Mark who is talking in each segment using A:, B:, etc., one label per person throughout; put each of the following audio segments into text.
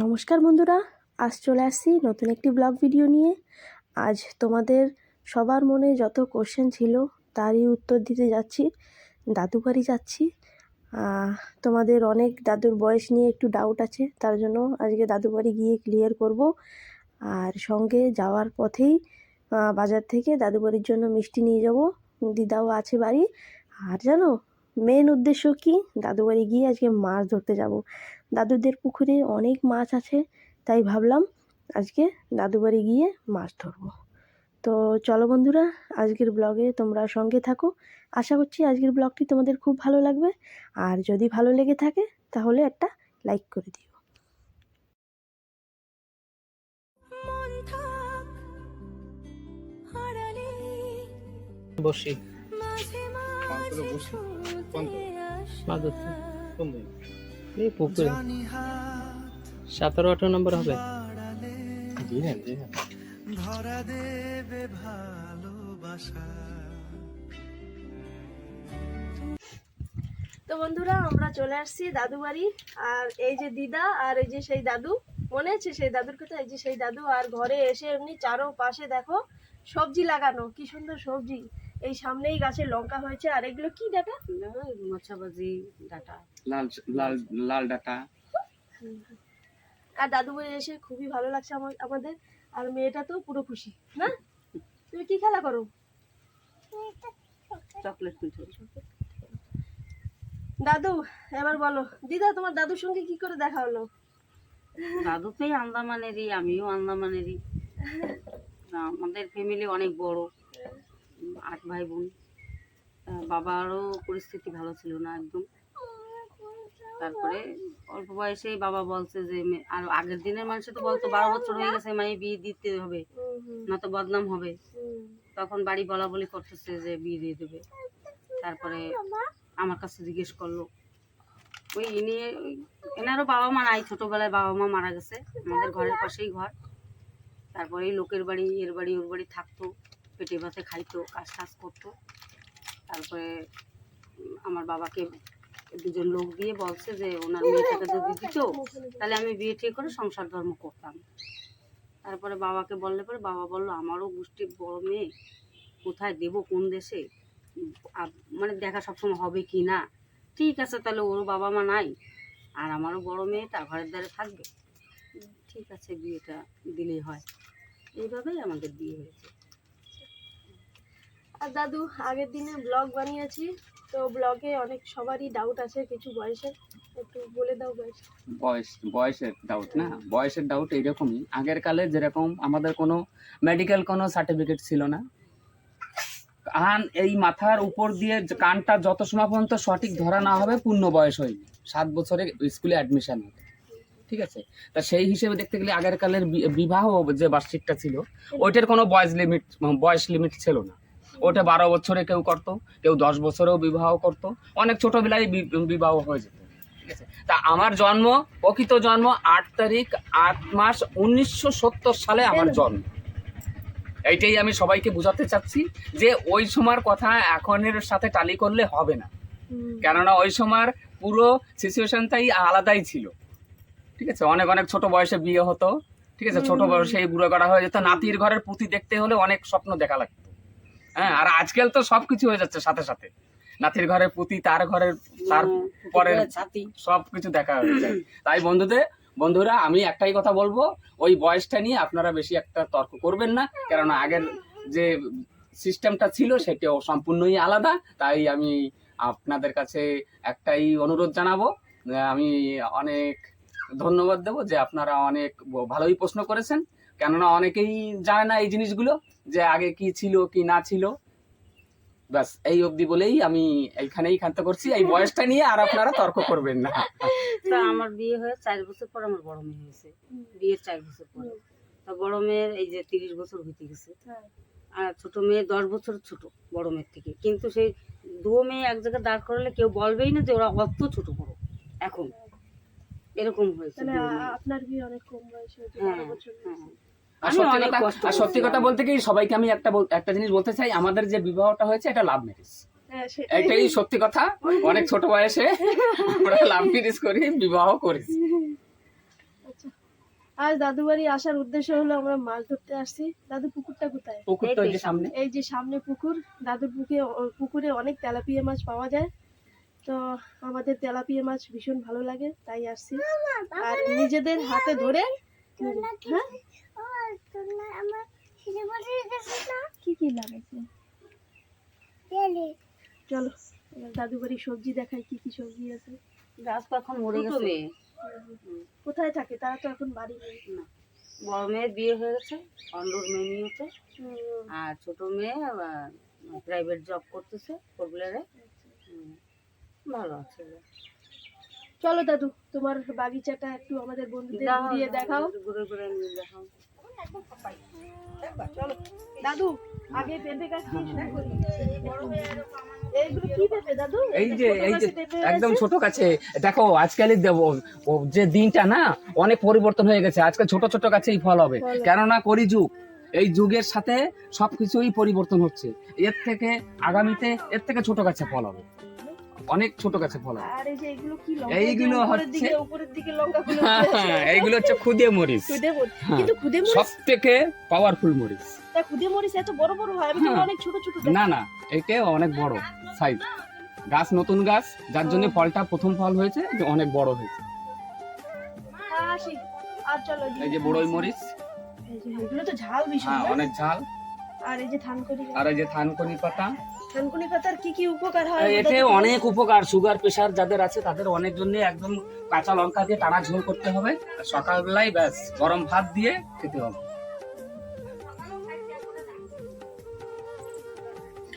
A: নমস্কার বন্ধুরা, আজ চলে আসছি নতুন একটি ব্লগ ভিডিও নিয়ে। আজ তোমাদের সবার মনে যত কোশ্চেন ছিল তারই উত্তর দিতে যাচ্ছি দাদু বাড়ি যাচ্ছি। তোমাদের অনেক দাদুর বয়স নিয়ে একটু ডাউট আছে, তার জন্য আজকে দাদু বাড়ি গিয়ে ক্লিয়ার করব। আর সঙ্গে যাওয়ার পথেই বাজার থেকে দাদু বাড়ির জন্য মিষ্টি নিয়ে যাব। দিদাও আছে বাড়ি। আর জানো মেন উদ্দেশ্য কি? দাদু বাড়ি গিয়ে আজকে মাছ ধরতে যাব। দাদুদের পুকুরে অনেক মাছ আছে তাই ভাবলাম আজকে দাদু বাড়ি গিয়ে মাছ ধরবো। তো চলো বন্ধুরা আজকের ব্লগে তোমরা সঙ্গে থাকো। আশা করছি আজকের ব্লগটি তোমাদের খুব ভালো লাগবে। আর যদি ভালো লেগে থাকে তাহলে একটা লাইক করে দিও।
B: মন
C: বসি।
D: বসি।
C: এই পুকুরে। সতেরো আঠারো নম্বর হবে।
D: দিলেন, দিলেন।
A: তো বন্ধুরা আমরা চলে আসছি দাদু বাড়ি আর এই যে দিদা আর এই যে সেই দাদু মনে আছে সেই দাদুর কথা? এই যে সেই দাদু আর ঘরে এসে এমনি চারো পাশে দেখো সবজি লাগানো কি সুন্দর সবজি। এই সামনেই গাছে লঙ্কা হয়েছে আর এগুলো কি ডাটা?
E: মোছাবাজি ডাটা।
D: লাল লাল লাল ডাটা।
A: আর দাদু বাড়ি এসে খুবই ভালো লাগছে আমার আমাদের আর মেয়েটা তো পুরো খুশি না? তুমি কি খেলা করো?
E: চকলেট
A: দাদু এবার বলো দিদা তোমার দাদুর সঙ্গে কি করে দেখা হলো?
E: দাদু তো আন্দামানেরই আমিও আন্দামানেরই। আমাদের ফ্যামিলি অনেক বড়। আট ভাই বোন। বাবারও পরিস্থিতি ভালো ছিল না একদম। তারপরে অল্প বয়সেই বাবা বলছে যে আর আগের দিনের মানুষে তো বলতো, বারো বছর হয়ে গেছে মানে বিয়ে দিতে হবে না তো বদনাম হবে। তখন বাড়ি বলা বলি করতেছে যে, বিয়ে দিয়ে দেবে। তারপরে আমার কাছে জিজ্ঞেস করল, ওই ইনি, এনারও বাবা মা নাই, ছোটোবেলায় বাবা মা মারা গেছে, আমাদের ঘরের পাশেই ঘর। তারপরে লোকের বাড়ি, এর বাড়ি, ওর বাড়ি থাকতো। পেটে ভাতে খাইতো, কাজ টাজ করতো। তারপরে আমার বাবাকে দুজন লোক দিয়ে বলছে যে, ওনার মেয়েটাকে যদি দিত, তাহলে আমি বিয়ে ঠিক করে সংসার ধর্ম করতাম। তারপরে বাবাকে বললে পরে বাবা বলল, আমারও গোষ্ঠীর বড় মেয়ে, কোথায় দেবো, কোন দেশে? মানে দেখা সবসময় হবে কি না? ঠিক আছে, তাহলে ওর বাবা মা নাই, আর আমারও বড় মেয়েটা ঘরের দ্বারে থাকবে। ঠিক আছে, বিয়েটা দিলেই হয়। এইভাবেই আমাদের বিয়ে হয়েছে।
A: আর দাদু আগের দিনে ব্লগ বানিয়েছি তো ব্লগে অনেক সবারই ডাউট আছে কিছু বয়সের। একটু বলে দাও বয়স।
D: বয়স বয়সের ডাউট না? বয়সের ডাউট এইরকমই। আগের কালে যেরকম আমাদের কোনো মেডিকেল কোনো সার্টিফিকেট ছিল না। কান এই মাথার উপর দিয়ে কানটা যত সময় পর্যন্ত সঠিক ধরা না হবে পূর্ণ বয়স হয়নি। সাত বছরে স্কুলে অ্যাডমিশন হবে। ঠিক আছে? তা সেই হিসেবে দেখতে গেলে আগের কালের বিবাহ যে বার্ষিকটা ছিল ওইটার কোনো বয়স লিমিট বয়স লিমিট ছিল না। ওটা বারো বছরে কেউ করত কেউ দশ বছরেও বিবাহ করতো অনেক ছোটবেলায় বিবাহ হয়ে যেত। ঠিক আছে? তা আমার জন্ম প্রকৃত জন্ম আট তারিখ আট মাস উনিশশো সত্তর সালে আমার জন্ম। এইটাই আমি সবাইকে বোঝাতে চাচ্ছি যে ওই সময়ের কথা এখনের সাথে টালি করলে হবে না। কেননা ওই সময়ের পুরো সিচুয়েশনটাই আলাদাই ছিল। ঠিক আছে? অনেক অনেক ছোট বয়সে বিয়ে হতো। ঠিক আছে? ছোট বয়সে বুড়ো করা হয়ে যেত। নাতির ঘরের পুঁতি দেখতে হলে অনেক স্বপ্ন দেখা লাগতো। হ্যাঁ আর আজকাল তো সব কিছু হয়ে যাচ্ছে সাথে সাথে। নাতির ঘরের পুঁতি তার ঘরের তার পরের
E: ছাতি।
D: সব কিছু দেখা হয়ে যায়। তাই বন্ধুদের বন্ধুরা আমি একটাই কথা বলব ওই বয়সটা নিয়ে আপনারা বেশি একটা তর্ক করবেন না কেননা আগের যে সিস্টেমটা ছিল সেটাও সম্পূর্ণই আলাদা। তাই আমি আপনাদের কাছে একটাই অনুরোধ জানাব আমি অনেক ধন্যবাদ দেবো যে আপনারা অনেক ভালোই প্রশ্ন করেছেন। কেননা অনেকেই জানে না এই জিনিসগুলো। যে আগে কি ছিল কি না ছিল। ব্যাস এই অবধি বলেই আমি এইখানেই ক্ষান্ত করছি। এই বয়সটা নিয়ে আর আপনারা তর্ক করবেন না।
E: তা আমার বিয়ে হয়ে চার বছর পর আমার বড় মেয়ে হয়েছে। বিয়ের চার বছর পর। তা বড় মেয়ের এই যে তিরিশ বছর হইতে গেছে। আর ছোট মেয়ে দশ বছর ছোট বড় মেয়ের থেকে। কিন্তু সেই দু মেয়ে এক জায়গায় দাঁড় করালে কেউ বলবেই না যে ওরা অত ছোট বড়। এখন। এরকম হয়েছে দুও মেয়ে।
A: আপনার কি অনেক কম বয়স হয়েছে
E: হ্যাঁ,
D: আর সত্যি
E: অনেক
D: কথা আর সত্যি কথা বলতে কি সবাইকে আমি একটা একটা জিনিস বলতে চাই আমাদের যে বিবাহটা হয়েছে এটা লাভ ম্যারেজ
A: হ্যাঁ
D: এটাই সত্যি কথা। অনেক ছোট বয়সে আমরা লাভ ম্যারেজ করে বিবাহ করেছি
A: আচ্ছা। আজ দাদু বাড়ি আসার উদ্দেশ্য হলো আমরা মাছ ধরতে আসছি। দাদু পুকুরটা কোথায়?
D: পুকুর তো এই যে সামনে।
A: এই যে সামনে পুকুর দাদুর পুকুরে পুকুরে অনেক তেলাপিয়া মাছ পাওয়া যায়। তো আমাদের তেলাপিয়া মাছ ভীষণ ভালো লাগে তাই আসছি। আর নিজেদের হাতে ধরে হ্যাঁ? কি কি লাগাইছে চলো দাদু বাড়ি সবজি দেখাই কি কি সবজি আছে।
E: গাছ তো এখন মরে গেছে।
A: কোথায় থাকে? তারা তো এখন বাড়ি নেই।
E: না বড় মেয়ের বিয়ে হয়ে গেছে অন্ডুর মেয়ে নিয়েছে। আর ছোট মেয়ে প্রাইভেট জব করতেছে ভালো আছে
A: চলো দাদু তোমার বাগিচাটা একটু আমাদের বন্ধুদের ঘুরিয়ে দেখাও।
E: ঘুরে ঘুরে নিয়ে দেখাও
A: দাদু আগে পেঁপে গাছ
D: এই যে এই যে একদম ছোট গাছে। দেখো ও যে দিনটা না অনেক পরিবর্তন হয়ে গেছে। আজকাল ছোট ছোট গাছেই ফল হবে। কেননা করি যুগ। এই যুগের সাথে সবকিছুই পরিবর্তন হচ্ছে। এর থেকে আগামীতে এর থেকে ছোট গাছে ফল হবে। অনেক ছোট গাছে ফল হবে
A: আর এই যে এগুলো কি লঙ্কা
D: এইগুলো হচ্ছে-
A: উপরের দিকে লঙ্কা গুলো
D: এইগুলো হচ্ছে খুদে মরিচ।
A: খুদে মরিচ।
D: হ্যাঁ।
A: কিন্তু খুদে মরিচ
D: সব থেকে পাওয়ারফুল মরিচ।
A: তা খুদে মরিচ এত বড় বড় হয়? আমি
D: হ্যাঁ।
A: অনেক ছোট ছোট
D: না না একে অনেক বড় সাইজ গাছ নতুন গাছ যার জন্য ফলটা প্রথম ফল হয়েছে যে অনেক বড় হয়েছে। এই যে বড়ই মরিচ।
A: এগুলো তো ঝাল ভীষণ
D: হ্যাঁ অনেক ঝাল।
A: আর এই যে থানকুনি
D: আর এই যে থানকুনি পাতা।
A: থানকুনি পাতার কি কি উপকার হয়?
D: এতে অনেক উপকার। সুগার প্রেশার যাদের আছে তাদের অনেক জন্য একদম কাঁচা লঙ্কা দিয়ে টানা ঝোল করতে হবে। সকালবেলায় ব্যাস গরম ভাত দিয়ে খেতে হবে।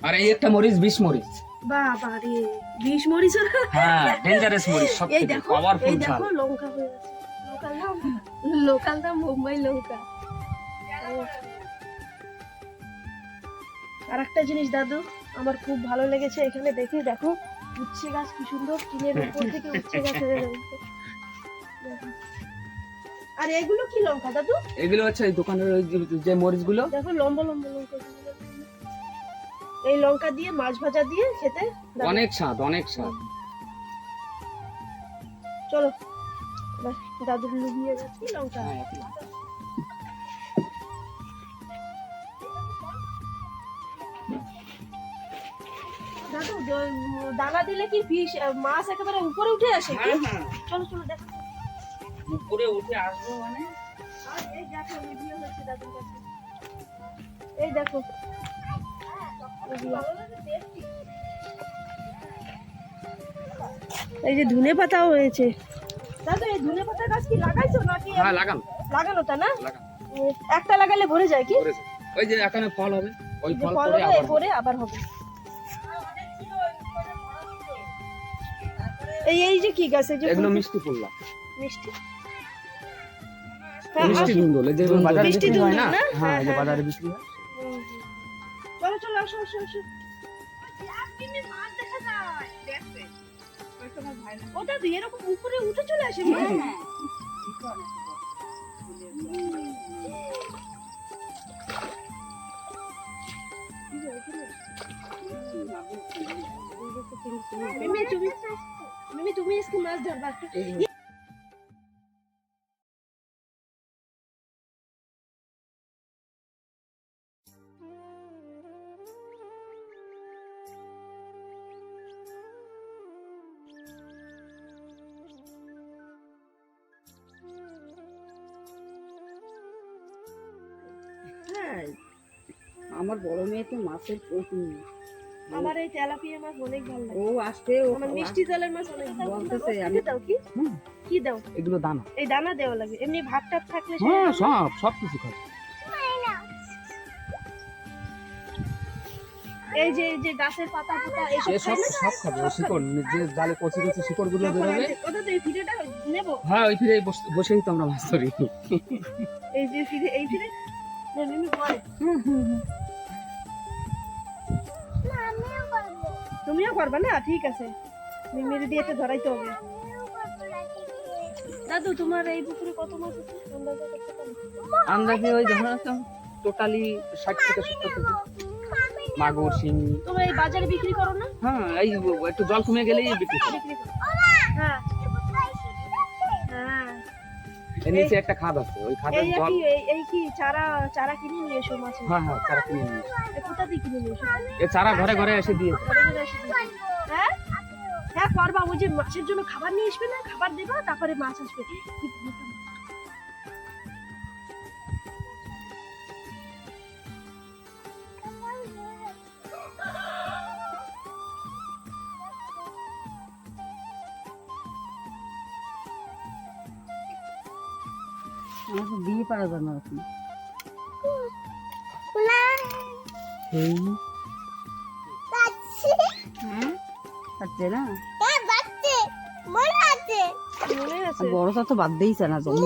D: আর এই একটা মরিচ বিষ মরিচ।
A: বাবা রে বিষ মরিচ
D: হ্যাঁ ডেঞ্জারাস মরিচ সব থেকে পাওয়ারফুল ঝাল।
A: দেখো লঙ্কা হয়ে আছে। লোকাল নাম মুম্বাই লঙ্কা। আর একটা জিনিস দাদু আমার খুব ভালো লেগেছে। এখানে দেখে দেখো উচ্ছে গাছ কি সুন্দর টিনের উপর থেকে উচ্ছে গাছ হয়ে আর এগুলো কি লঙ্কা দাদু?
D: এগুলো হচ্ছে এই দোকানের ওই যে- যে মরিচগুলো।
A: দেখো লম্বা লম্বা লঙ্কা। এই লঙ্কা দিয়ে মাছ ভাজা দিয়ে খেতে
D: অনেক স্বাদ অনেক স্বাদ।
A: চলো দাদুর লুবিয়ে যাচ্ছি লঙ্কা। দাদু দানা দিলে কি ফিশ মাছ একেবারে উপরে উঠে আসে?
D: হ্যাঁ, হ্যাঁ।
A: চলো চলো দেখো।
D: উপরে উঠে আসব মানে?
A: এই দেখো ভিডিও হচ্ছে দাদুর কাছে। এই দেখো। এই যে ধনে পাতাও হয়েছে। দাদু এই ধনে পাতা গাছ কি লাগাইছো নাকি?
D: হ্যাঁ লাগান।
A: লাগানো। তা না একটা লাগালে ভরে যায় কি?
D: ওই যে এখানে ফল হবে ওই ফল পরে আবার
A: হবে। এই এই যে কি গাছ এই যে
D: এগুলো
A: ফুল-
D: মিষ্টি ফুল্লা
A: মিষ্টি হ্যাঁ,
D: মিষ্টি ধুন্দুল এই যে বাজারে
A: মিষ্টি
D: হয় না হ্যাঁ
A: হ্যাঁ,
D: এই যে
A: হ্যাঁ,
D: বাজারে বিক্রি হয়।
A: চলো চলো আসো আসো আসো ও দাদু এরকম উপরে উঠে চলে আসে তুমি মিমি তুমি আজকে মাছ ধরবা।
E: হ্যাঁ আমার বড় মেয়ে তো মাছের প্রচুর
A: আমার এই তেলাপিয়া মাছ অনেক ভালো লাগে।
E: ও আসতে ও
A: আমার মিষ্টি জলের মাছ অনেক ভালো।
E: বলতেছে আমি
A: দাও কি? কি দাও?
D: এগুলো দানা।
A: এই দানা দেওয়া লাগে। এমনি ভাত টাত থাকলে
D: হ্যাঁ সব সব কিছু খাবে।
A: এই যে এই যে গাছের পাতা পাতা এসব
D: সব সব খাবে। ও শিকড় যে জালে কচি কচি শিকড়গুলো
A: যখন
D: বেরোবে
A: ওটা তো এই ফিরেটা নেব।
D: হ্যাঁ ওই ফিরে বস- বসেই তো আমরা মাছ ধরি।
A: এই যে ফিরে এই ফিরে মিমি করে তুমিও করবা না? ঠিক আছে। মিমির দিয়ে তো ধরাইতে হবে। দাদু তোমার এই পুকুরে কত মাছ আছে? আন্দাজে করতে পারো?
D: আন্দাজে ওই ধরো টোটালি ষাট থেকে সত্তর কেজি। মাগুর শিঙি।
A: তোমরা এই বাজারে বিক্রি করো না?
D: হ্যাঁ এই একটু জল কমে গেলেই বিক্রি
A: বিক্রি করো। হ্যাঁ।
D: নিচে একটা খাদ আছে ওই খাদের
A: এই
D: জল
A: কি এই এই কি চারা চারা কিনে নিয়ে এসো মাছ
D: হ্যাঁ হ্যাঁ চারা কিনে নিয়ে।
A: কোথা থেকে কিনে নিয়ে এসো?
D: এ চারা ঘরে ঘরে এসে দিয়ে
A: ঘরে ঘরে এসে দিয়ে হ্যাঁ? হ্যাঁ করবা ওই যে মাছের জন্য খাবার নিয়ে আসবে না? খাবার দেবা তারপরে মাছ আসবে। কি মোটা মাছ।
E: তো দিয়ে পারা যায় না? ওরকম
C: এই
E: হ্যাঁ না
A: মনে আছে
E: আর বড়টা তো বাদ দিয়েছে না জন্ম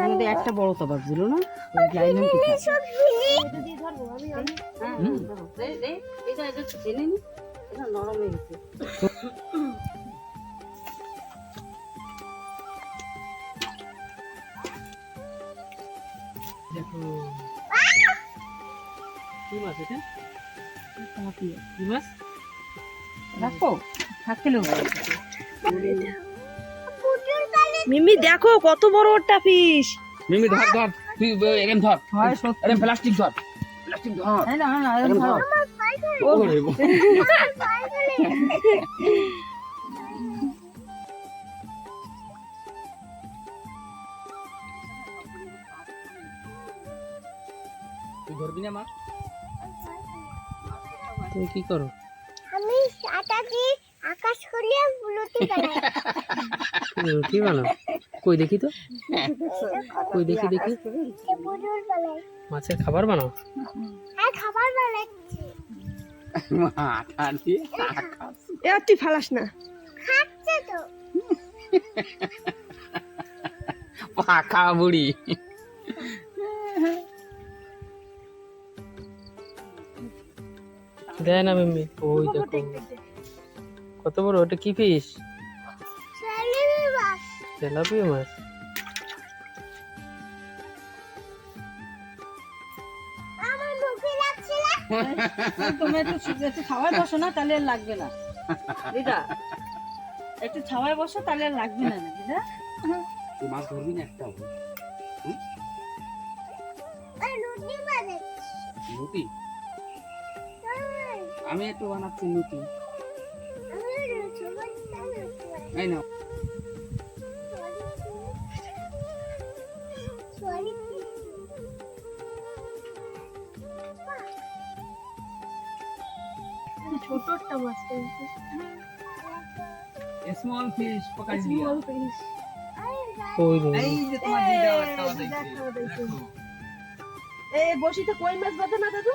E: আমাদের একটা বড় তো বাজছিল না? নরম হয়ে গেছে।
C: দেখো। কি মাছ এটা? কি মাছ?
E: রাখো থাকলেও
A: মিমি দেখো কত বড় একটা ফিশ
D: মিমি ধর ধর। তুই ধর। প্লাস্টিক ধর। প্লাস্টিক ধর।
E: হ্যাঁ না না
D: ধরো। ওরে তুই ধরবি না মাছ
C: তুমি কি করো?
F: আমি আটা দিয়ে আকাশ করিয়ে বুলুতি বানাই।
C: রুটি বানাও। কই দেখি তো? কই দেখি দেখি? মাছের খাবার বানাও?
F: আর খাবার বানাচ্ছি।
A: এ তুই ফালাস না।
D: পাকা বুড়ি।
C: দেয় না মিমি ওই দেখো। কত বড় ওটা কি
F: বাস
C: তেলাপিয়া মাছ?
E: তুমি একটু একটু ছাওয়ায় বসো না তাহলে আর লাগবে না। দিদা একটু ছাওয়ায় বসো তাহলে আর লাগবে না দিদা।
D: তুই মাছ ধরবি না একটা
F: আর রুটি
D: আমি একটু বানাচ্ছি
F: বানাচ্ছি।
D: এই না
A: ছোট একটা মাছ পেয়েছি
D: স্মল ফিশ পকাই দিয়া।
A: স্মল ফিশ
C: কই রে?
D: এই যে তোমার দিদা
A: এই,
D: একটা। দেখো।
A: এ বসিতে কই মাছ বাঁধে না দাদু?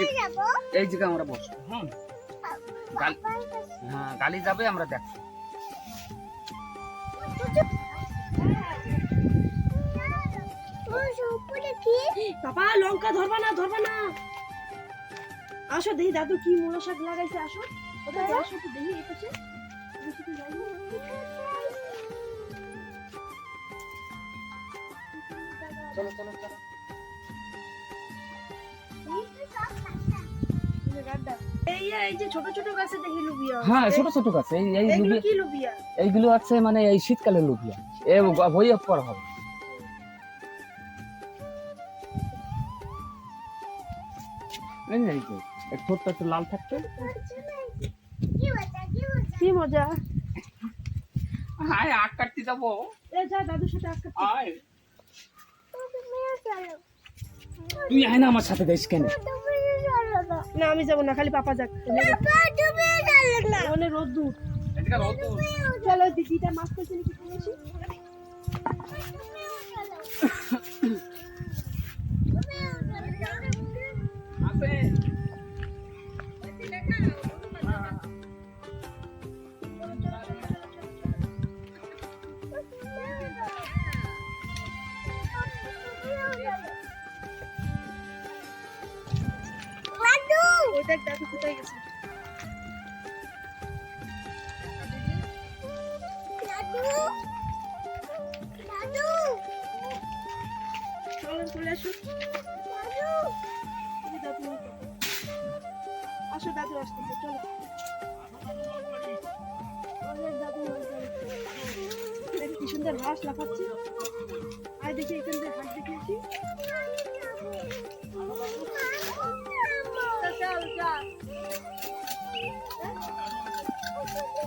D: যে এই জায়গা আমরা বসবো গাল- হ্যাঁ গালি যাবে আমরা দেখ
A: বাবা লঙ্কা ধরবা না ধরবা না। আসো দেখি দাদু কি মূলো শাক লাগাইছে আসো। কোথায় আসো তো দেখি এই পাশে।
D: চলো চলো চলো। হ্যাঁ ছোট ছোট গাছ এই এই লুবিয়া এইগুলো আছে মানে এই শীতকালের লুবিয়া। এ বই হবে। এই যে, এই ঠোঁটটা একটু লাল থাকছে।
F: কি মজা? কি মজা
D: আয় আখ কাটতে যাব।
A: এ যা দাদুর সাথে আজকে
D: আয়।
F: তুমিও চলো
D: তুই আয় না আমার সাথে দেশ কেন?
F: না।
A: আমি যাব না খালি পাপা যাক। অনেক রোদ দূর
D: এদিকে রোদ তো।
A: চলো দিদিটা মাছ করছে নাকি দেখ দাদু কোথায় গেছে আসো
F: দাদু
A: আসতেছে চলো দেখ কি সুন্দর ঘাস লাফাচ্ছে আয় দেখি এখান থেকে হাট দেখে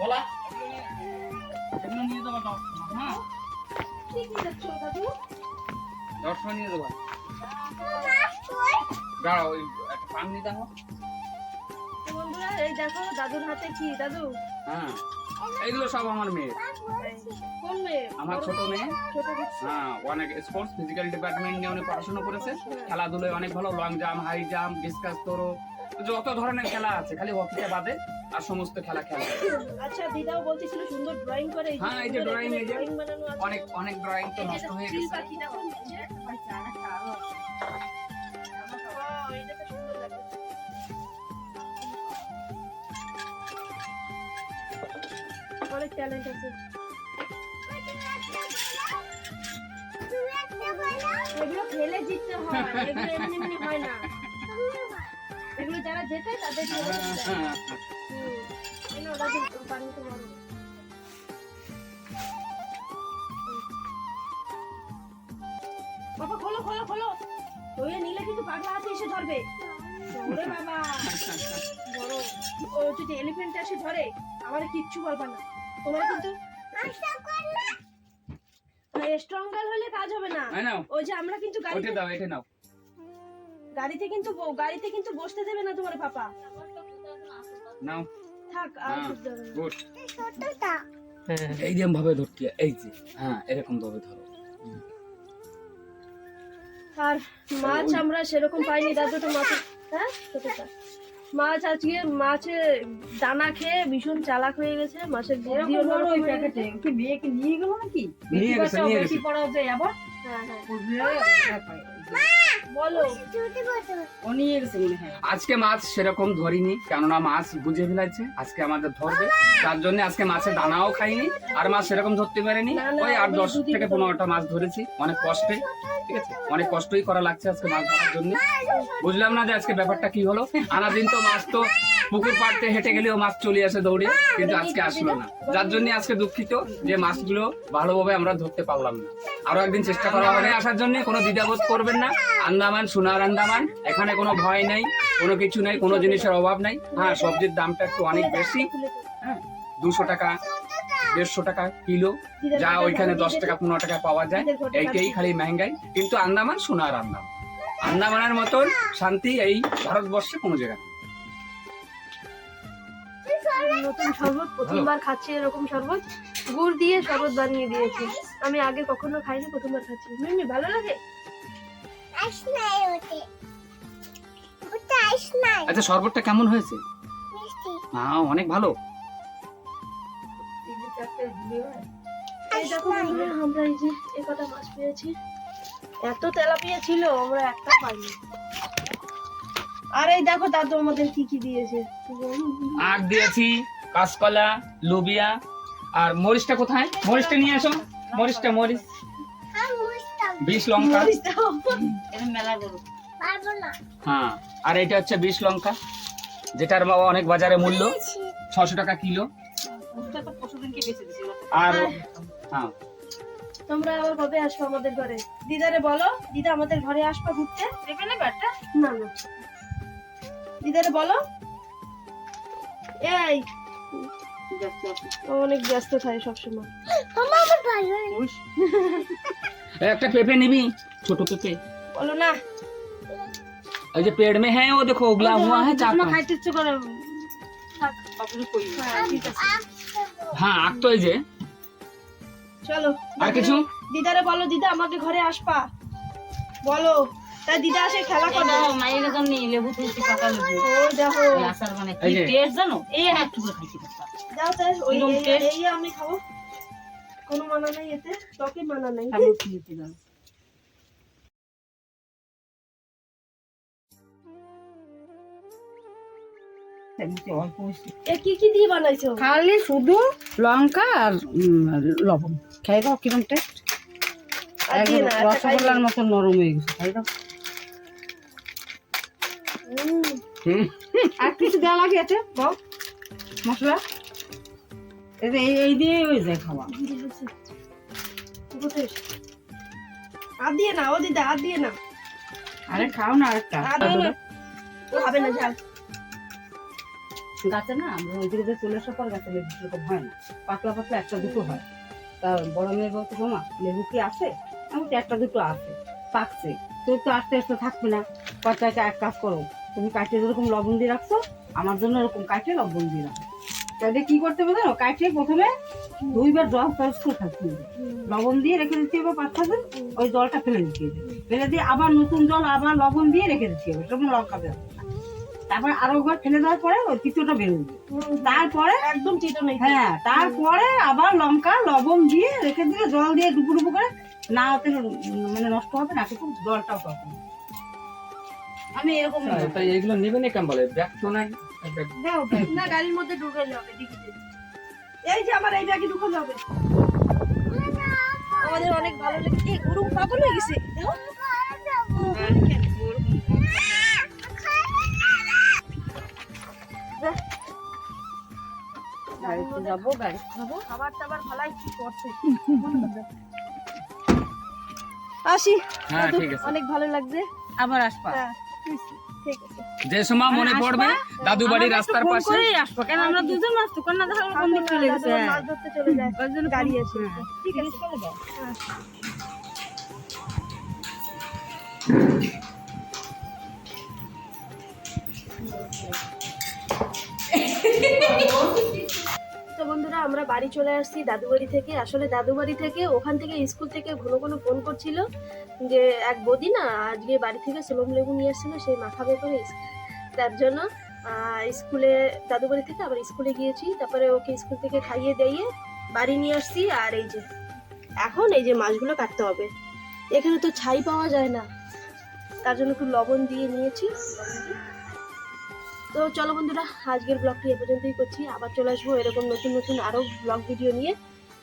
D: বলা। এগুলো নিয়ে যাব দাও হ্যাঁ।
A: কি কি দেখছ দাদু
D: দর্শন নিয়ে দেবো। দাঁড়াও ওই একটা পান নিয়ে দাও।
A: বন্ধুরা এই দেখো দাদুর হাতে কি দাদু?
D: হ্যাঁ। এগুলো সব আমার মেয়ে।
A: কোন মেয়ে?
D: আমার ছোট মেয়ে। হ্যাঁ অনেক স্পোর্টস ফিজিক্যাল ডিপার্টমেন্ট নিয়ে অনেক পড়াশোনা করেছে। খেলাধুলায় অনেক ভালো long jump high jump discus করো। যত ধরনের খেলা আছে খালি হকিটা বাদে আর সমস্ত খেলা খেলে
A: আচ্ছা দিদাও বলতেছিল সুন্দর ড্রয়িং করে
D: হ্যাঁ, এই যে drawing, এই যে।
A: ড্রয়িং
D: অনেক অনেক ড্রয়িং তো নষ্ট হয়ে গেছে।
A: অনেক ট্যালেন্ট আছে এগুলো খেলে জিততে হয় এগুলো এমনি এমনি হয় না যারা জেতে তাদের
D: হ্যাঁ, হ্যাঁ, হ্যাঁ।
A: বাবা খোলো খোলো খোলো। ধরে নিলে কিন্তু পাগলা হাতে এসে ধরবে। ওরে বাবা। বড় ও যদি এলিফ্যান্ট এসে ধরে আমার কিচ্ছু বলবা না। তোমার কিন্তু
F: আশা কর না
A: স্ট্রং গার্ল হলে কাজ হবে না।
D: এই
A: ওই যে আমরা কিন্তু গাড়িতে
D: দাও এটা নাও।
A: গাড়িতে কিন্তু গাড়িতে কিন্তু বসতে দেবে না তোমার পাপা।
D: নাও।
A: থাক আর
D: হ্যাঁ
A: খুঁজতে হবে না।
D: গুড
F: ছোটটা
D: এইরকম ভাবে ধরতে এই যে হ্যাঁ এরকম ভাবে ধরো।
A: আর মাছ আমরা সেরকম পাইনি দাদু তো মাছ হ্যাঁ ছোটটা মাছ আজকে মাছে দানা খেয়ে ভীষণ চালাক হয়ে গেছে মাছের বুদ্ধি অন্যরকম হয়ে গেছে।
E: মেয়েকে নিয়ে গেল নাকি?
D: নিয়ে গেছে নিয়ে গেছে।
E: পড়াও যায় আবার
A: হ্যাঁ হ্যাঁ।
E: মনে হয়।
D: আজকে মাছ সেরকম ধরিনি কেননা মাছ বুঝে ফেলাইছে আজকে আমাদের ধরবে। তার জন্য আজকে মাছের দানাও খাইনি আর মাছ সেরকম ধরতে পারিনি। ওই আট
A: ওগুলো
D: দশ থেকে। পনেরোটা মাছ ধরেছি অনেক কষ্টে। ঠিক আছে? অনেক কষ্টই করা লাগছে আজকে মাছ ধরার জন্য। বুঝলাম না যে আজকে ব্যাপারটা কি হলো। আনা দিন তো মাছ তো পুকুর পাড়তে হেঁটে গেলেও মাছ চলে আসে দৌড়ে, কিন্তু আজকে আসলো না। যার জন্য আজকে দুঃখিত যে মাছগুলো ভালোভাবে আমরা ধরতে পারলাম না। আরও একদিন চেষ্টা করা হবে। আসার জন্য কোনো দ্বিধাবোধ করবেন না। আন্দামান, সোনার আন্দামান, এখানে কোনো ভয় নেই, কোনো কিছু নেই, কোনো জিনিসের অভাব নাই। হ্যাঁ সবজির দামটা একটু অনেক বেশি। হ্যাঁ দুশো টাকা দেড়শো টাকা কিলো যা ওইখানে দশ টাকা পনেরো টাকা পাওয়া যায়। এইটাই খালি মেহঙ্গাই কিন্তু আন্দামান সোনার আন্দামান। আন্দামানের মতন শান্তি এই ভারতবর্ষে কোনো জায়গায় নেই।
A: নতুন শরবত প্রথমবার খাচ্ছি এরকম শরবত। গুড় দিয়ে শরবত বানিয়ে দিয়েছি। আমি আগে কখনো খাইনি প্রথমবার খাচ্ছি। মিমি ভালো লাগে?
F: আইস নাই ওতে। ওটা আইস নাই।
D: আচ্ছা শরবতটা কেমন হয়েছে?
F: মিষ্টি।
D: হ্যাঁ অনেক ভালো।
A: এই দেখো বন্ধুরা, আমরা এই যে এ কটা মাছ পেয়েছি। এত তেলাপিয়া ছিল আমরা একটা পাইনি। আর এই দেখো দাদু আমাদের কি কি দিয়েছে।
D: আখ দিয়েছি কাঁচকলা লুবিয়া আর মরিচটা কোথায়? মরিচটা নিয়ে আসো। মরিচটা মরিচ।
F: আর মুস্তাম
D: বিষ লঙ্কা। হ্যাঁ আর এটা হচ্ছে বিষ লঙ্কা যেটার বাবা অনেক বাজারে মূল্য। ছশো টাকা কিলো।
E: ওটা তো পশুদিনকে বেঁচে দিছিল
D: আর হ্যাঁ
A: তোমরা আবার কবে আসবে আমাদের ঘরে দিদারে বলো দিদা আমাদের ঘরে আসবা ঘুরতে
E: দেখবে না ব্যাটটা
A: না না দিদারে বলো এই
E: ব্যস্ত আছে
A: ও অনেক ব্যস্ত থাকে সবসময়
F: মামা আমার ভাই হয়
D: এই একটা পেঁপে নিবি ছোট পেঁপে
A: বলো না
D: এই যে पेड़ में है वो देखो उगला हुआ है चार
E: তোমার
D: पांच
E: খাইতে ইচ্ছে করে থাক বাপরে কই
A: হ্যাঁ ঠিক আছে
D: হ্যাঁ আখ তো এই যে।
A: চলো
D: আর কিছু?
A: দিদারে বলো দিদা আমাকে ঘরে আসবা। বলো তাই দিদা আসে খেলা করো
E: মায়ের জন্য লেবু তুলছি পাতা লেবু
A: ও দেখো।
E: আসার মানে কি টেস্ট জানো? এই একটু করে খাইতে
A: দাও তাই ওই এই- আমি খাব। কোনো মানা নাই এতে তোকে মানা নাই।
E: খাব খেতে দাও
A: কি কি দিয়ে বানাইছো?
E: খালি শুধু লঙ্কা আর লবণ। খাই দাও কিরম টেস্ট রসগোল্লার মতো নরম হয়ে গেছে খাই দাও। আর কিছু দেওয়া লাগে এতে বল। মশলা? এই এই- এই দিয়ে ওই যায় খাওয়া।
A: আর দিয়ে না ও দিদা আর দিয়ে না।
E: আরে খাও না আরেকটা।
A: হবে না। ঝাল
E: গাছে না আমরা ওই দিকে চলে আসার পর গাছে লেবু সেরকম হয় না। পাতলা পাতলা একটা দুটো হয়। তা বড় মেয়ে বলতো তোমা লেবু কি আসে তো একটা দুটো আছে, পাকছে। তো তো আস্তে আস্তে থাকবে না। কচাকে এক কাজ করো। তুমি কাটে যেরকম লবণ দিয়ে রাখছো, আমার জন্য এরকম কাটে লবণ দিয়ে রাখো। তাহলে কি করতে হবে জানো? কাটে প্রথমে দুইবার জল ফ্রেশ করে থাকতে হবে। লবণ দিয়ে রেখে দিতে হবে পাঁচ দিন ওই জলটা ফেলে দিতে হবে। ফেলে দিয়ে আবার নতুন জল, আবার লবণ দিয়ে রেখে দিতে হবে। সেরকম লঙ্কা না। তারপরে আরও একবার ফেলে দেওয়ার পরে ওই কিছুটা বেরোবে তারপরে
A: একদম চিটো নেই।
E: হ্যাঁ তারপরে আবার লঙ্কা লবণ দিয়ে রেখে দিলে জল দিয়ে ডুবু ডুবু করে না ওতে মানে নষ্ট হবে না কিন্তু জলটাও পাবো। আমি এরকম
D: তাই এগুলো নেবে না কেমন বলে? ব্যাগ তো নাই ব্যাগ
E: দাও ভাই।
A: না গাড়ির মধ্যে হবে ডিকিতে এই যে আমার এই ব্যাগে ঢুকালে হবে আমাদের অনেক ভালো লেগেছে। এই গরু পাগল হয়ে গেছে। দেখো।
E: গাড়িতে যাব গাড়ি খাব।
A: খাবার টাবার ভালাই কি করছে? আসি
D: হ্যাঁ আছে।
A: অনেক ভালো লাগছে।
E: আবার আসবা।
A: হ্যাঁ ঠিক আছে।
D: যে সময় মনে পড়বে দাদু বাড়ি
E: আমাদের তো
D: রাস্তার পাশে।
E: করেই আসব কেন আমরা দুজন আসতো কেন না দেখা বন্ধু চলে গেছে
A: মাছ ধরতে চলে যায়
E: ওই জন্য
A: গাড়ি
E: হ্যাঁ।
A: ঠিক আছে।
E: চলে যাও।
A: বাড়ি চলে আসছি দাদু বাড়ি থেকে। আসলে দাদু বাড়ি থেকে, ওখান থেকে স্কুল থেকে ঘন ঘন ফোন করছিল যে, এক বদি না আজকে বাড়ি থেকে সোলম লেবু নিয়ে এসেছিল সেই মাখাবে করে তার জন্য স্কুলে দাদু বাড়ি থেকে আবার স্কুলে গিয়েছি। তারপরে ওকে স্কুল থেকে খাইয়ে দিয়ে বাড়ি নিয়ে আসছি। আর এই যে, এখন এই যে মাছগুলো কাটতে হবে। এখানে তো ছাই পাওয়া যায় না। তার জন্য একটু লবণ দিয়ে নিয়েছি। তো চলো বন্ধুরা, আজকের ব্লগটি এ পর্যন্তই করছি। আবার চলে আসব এরকম নতুন নতুন আরও ব্লগ ভিডিও নিয়ে।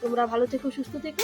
A: তোমরা ভালো থেকো, সুস্থ থেকো।